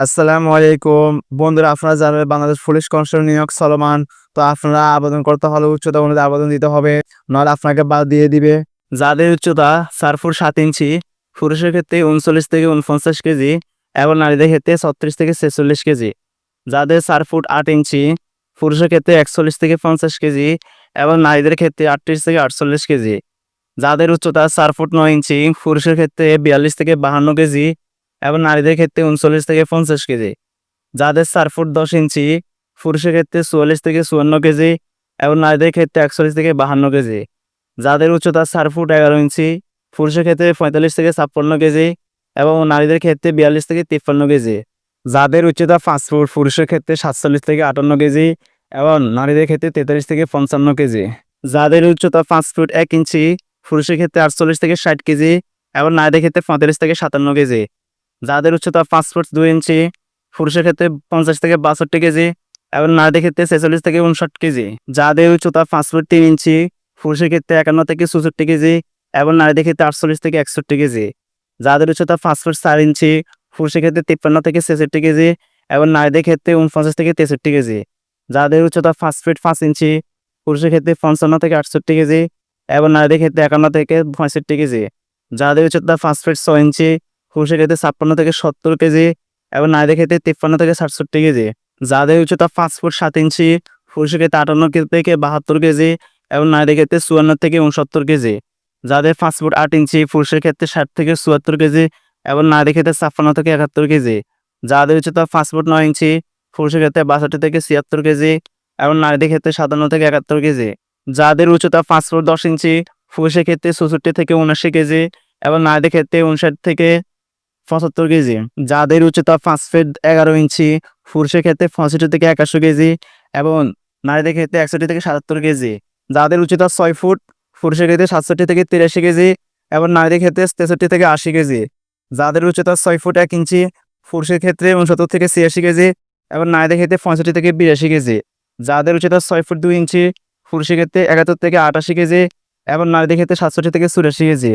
আসসালামু আলাইকুম। বন্ধুরা, আপনারা জানেন বাংলাদেশ পুলিশ কনস্টেবল নিয়োগ চলমান। তো আপনারা আবেদন করতে হলে উচ্চতা অনুযায়ী আবেদন দিতে হবে। নাহলে আপনাকে বাদ দিয়ে দিবে। যাদের উচ্চতা চার ফুট সাত ইঞ্চি, পুরুষের ক্ষেত্রে উনচল্লিশ থেকে উনপঞ্চাশ কেজি এবং নারীদের ক্ষেত্রে ছত্রিশ থেকে ছেচল্লিশ কেজি। যাদের চার ফুট আট ইঞ্চি, পুরুষের ক্ষেত্রে একচল্লিশ থেকে পঞ্চাশ কেজি এবং নারীদের ক্ষেত্রে আটত্রিশ থেকে আটচল্লিশ কেজি। যাদের উচ্চতা চার ফুট নয় ইঞ্চি, পুরুষের ক্ষেত্রে বিয়াল্লিশ থেকে বাহান্ন কেজি এবং নারীদের ক্ষেত্রে উনচল্লিশ থেকে পঞ্চাশ কেজি। যাদের চার ফুট দশ ইঞ্চি, পুরুষের ক্ষেত্রে চুয়াল্লিশ থেকে চুয়ান্ন কেজি এবং নারীদের ক্ষেত্রে একচল্লিশ থেকে বাহান্ন কেজি। যাদের উচ্চতা চার ফুট এগারো ইঞ্চি, পুরুষের ক্ষেত্রে পঁয়তাল্লিশ থেকে ছাপ্পান্ন কেজি এবং নারীদের ক্ষেত্রে বিয়াল্লিশ থেকে তিপ্পান্ন কেজি। যাদের উচ্চতা পাঁচ ফুট, পুরুষের ক্ষেত্রে সাতচল্লিশ থেকে আটান্ন কেজি এবং নারীদের ক্ষেত্রে তেতাল্লিশ থেকে পঞ্চান্ন কেজি। যাদের উচ্চতা পাঁচ ফুট এক ইঞ্চি, পুরুষের ক্ষেত্রে আটচল্লিশ থেকে ষাট কেজি এবং নারীদের ক্ষেত্রে পঁয়তাল্লিশ থেকে সাতান্ন কেজি। যাদের উচ্চতা পাঁচ ফুট দুই ইঞ্চি, পুরুষের ক্ষেত্রে পঞ্চাশ থেকে বাষট্টি কেজি এবং নারীদের ক্ষেত্রে ছেচল্লিশ থেকে উনষাট কেজি। যাদের উচ্চতা পাঁচ ফুট তিন ইঞ্চি, পুরুষের ক্ষেত্রে একান্ন থেকে চৌষট্টি কেজি এবং নারীদের ক্ষেত্রে আটচল্লিশ থেকে একষট্টি কেজি। যাদের উচ্চতা পাঁচ ফুট চার ইঞ্চি, পুরুষের ক্ষেত্রে তিপ্পান্ন থেকে ছেষট্টি কেজি এবং নারীদের ক্ষেত্রে উনপঞ্চাশ থেকে তেষট্টি কেজি। যাদের উচ্চতা পাঁচ ফিট পাঁচ ইঞ্চি, পুরুষের ক্ষেত্রে পঞ্চান্ন থেকে আটষট্টি কেজি এবং নারীদের ক্ষেত্রে একান্ন থেকে পঁয়ষট্টি কেজি। যাদের উচ্চতা পাঁচ ফিট ছয় ইঞ্চি পুরুষের ক্ষেত্রে ছাপ্পান্ন থেকে সত্তর কেজি এবং নারীদের ক্ষেত্রে তিপ্পান্ন থেকে সাতষট্টি কেজি। যাদের উচ্চতা পাঁচ ফুট সাত ইঞ্চি, পুরুষের ক্ষেত্রে আটান্ন থেকে বাহাত্তর কেজি এবং নারীদের ক্ষেত্রে চুয়ান্ন থেকে উনসত্তর কেজি। যাদের পাঁচ ফুট আট ইঞ্চি, পুরুষের ক্ষেত্রে ষাট থেকে চুয়াত্তর কেজি এবং নারীদের ক্ষেত্রে ছাপ্পান্ন থেকে একাত্তর কেজি। যাদের উচ্চতা পাঁচ ফুট নয় ইঞ্চি, পুরুষের ক্ষেত্রে বাষট্টি থেকে ছিয়াত্তর কেজি এবং নারীদের ক্ষেত্রে সাতান্ন থেকে একাত্তর কেজি। যাদের উচ্চতা পাঁচ ফুট দশ ইঞ্চি, পুরুষের ক্ষেত্রে চৌষট্টি থেকে উনআশি কেজি এবং নারীদের ক্ষেত্রে উনষাট থেকে পঁচাত্তর কেজি। যাদের উচ্চতা পাঁচ ফিট এগারো ইঞ্চি, পুরুষের ক্ষেত্রে পঁয়ষট্টি থেকে একাশি কেজি এবং নারীদের ক্ষেত্রে একষট্টি থেকে সাতাত্তর কেজি। যাদের উচ্চতা ছয় ফুট, পুরুষের ক্ষেত্রে সাতষট্টি থেকে তিরাশি কেজি এবং নারীদের ক্ষেত্রে তেষট্টি থেকে আশি কেজি। যাদের উচ্চতা ছয় ফুট এক ইঞ্চি, পুরুষের ক্ষেত্রে উনসত্তর থেকে ছিয়াশি কেজি এবং নারীদের ক্ষেত্রে পঁয়ষট্টি থেকে বিরাশি কেজি। যাদের উচ্চতা ছয় ফুট দুই ইঞ্চি, পুরুষের ক্ষেত্রে একাত্তর থেকে আটাশি কেজি এবং নারীদের ক্ষেত্রে সাতষট্টি থেকে চুরাশি কেজি।